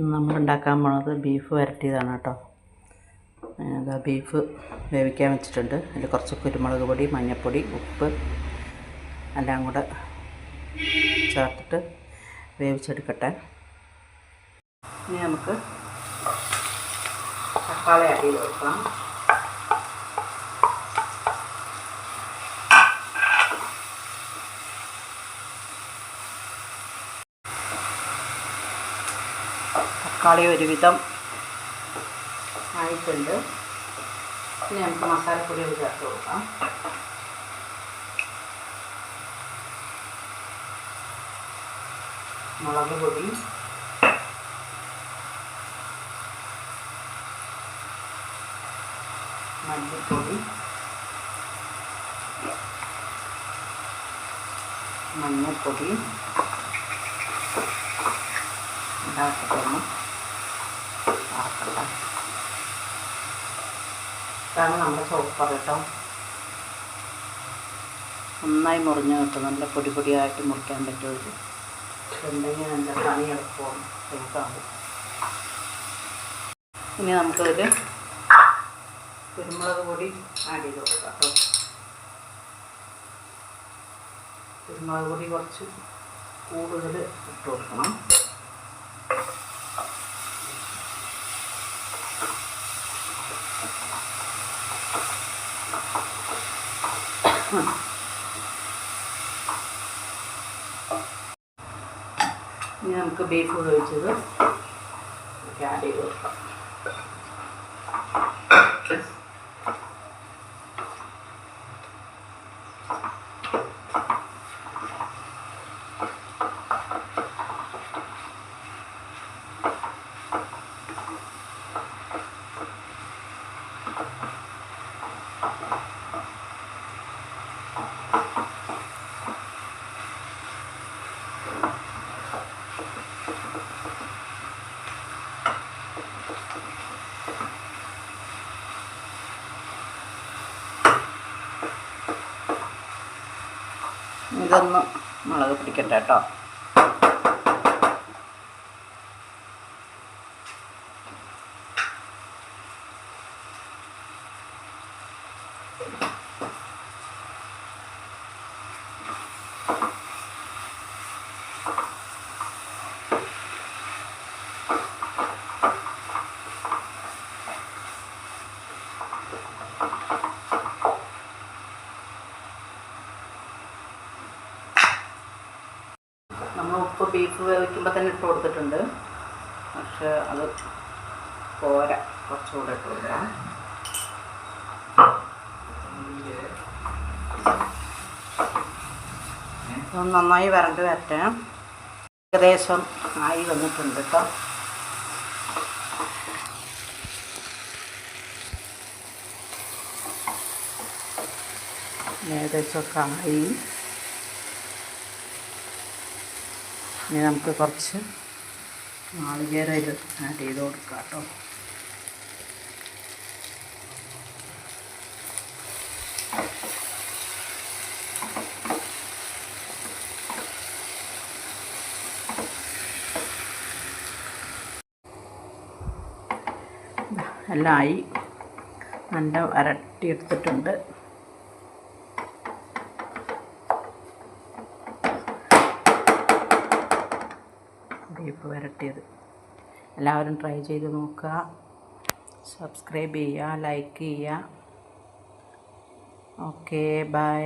നമ്മൾ ഉണ്ടാക്കാൻ പോണത് ബീഫ് വരട്ടിയതാണ് കേട്ടോ. അതാ ബീഫ് വേവിക്കാൻ വെച്ചിട്ടുണ്ട്. അതിൽ കുറച്ച് കുരുമുളക് പൊടി മഞ്ഞൾപ്പൊടി ഉപ്പ് എല്ലാം കൂടെ ചേർത്തിട്ട് വേവിച്ചെടുക്കട്ടെ. ഇനി നമുക്ക് തക്കാളി അടിയിൽ ചെയ്ത് തക്കാളി ഒരുവിധം ആയിട്ടുണ്ട്. ഇനി നമുക്ക് മസാലപ്പൊടികൾ ചേർത്ത് കൊടുക്കാം. മുളക് പൊടി. മല്ലിപ്പൊടി മഞ്ഞൾപ്പൊടി. ഉണ്ടാക്കിട്ടൊന്ന് ഇതാണ് നമ്മുടെ സൂപ്പർ കേട്ടോ. നന്നായി മുറിഞ്ഞ് കിട്ടും നല്ല പൊടി പൊടിയായിട്ട് മുറിക്കാൻ പറ്റുമത് ഉണ്ടെങ്കിൽ നല്ല പണി ഇനി നമുക്കതിൽ കുരുമുളക് പൊടി ആഡ് ചെയ്ത് കൊടുക്കാം കുരുമുളക് പൊടി കുറച്ച് കൂടുതൽ ഇട്ട് കൊടുക്കണം. ഇനി നമുക്ക് ബീഫ് ഉപയോഗിച്ചത് ആഡ് ചെയ്ത് കൊടുക്കാം ഇതൊന്ന് മുളക് പിടിക്കട്ടെ കേട്ടോ നമ്മൾ ഉപ്പ് ബീഫ് വേവിക്കുമ്പോൾ തന്നെ ഇട്ട് കൊടുത്തിട്ടുണ്ട്. പക്ഷെ അത് പോരാ. കുറച്ചുകൂടെ ഇട്ട് കൊടുക്കാം. നന്നായി വരണ്ട് വരട്ടെ. ഏകദേശം ആയി വന്നിട്ടുണ്ട് കേട്ടോ. ഏകദേശമൊക്കെ ആയി. ഇനി നമുക്ക് കുറച്ച് നാളികേരം ഇത് ആഡ് ചെയ്ത് കൊടുക്കാം കേട്ടോ. എല്ലാം ആയി. നല്ല വരട്ടി എടുത്തിട്ടുണ്ട്. ബീഫ് വരട്ടിയത്. എല്ലാവരും ട്രൈ ചെയ്ത് നോക്കുക. സബ്സ്ക്രൈബ് ചെയ്യുക ലൈക്ക് ചെയ്യുക. Okay bye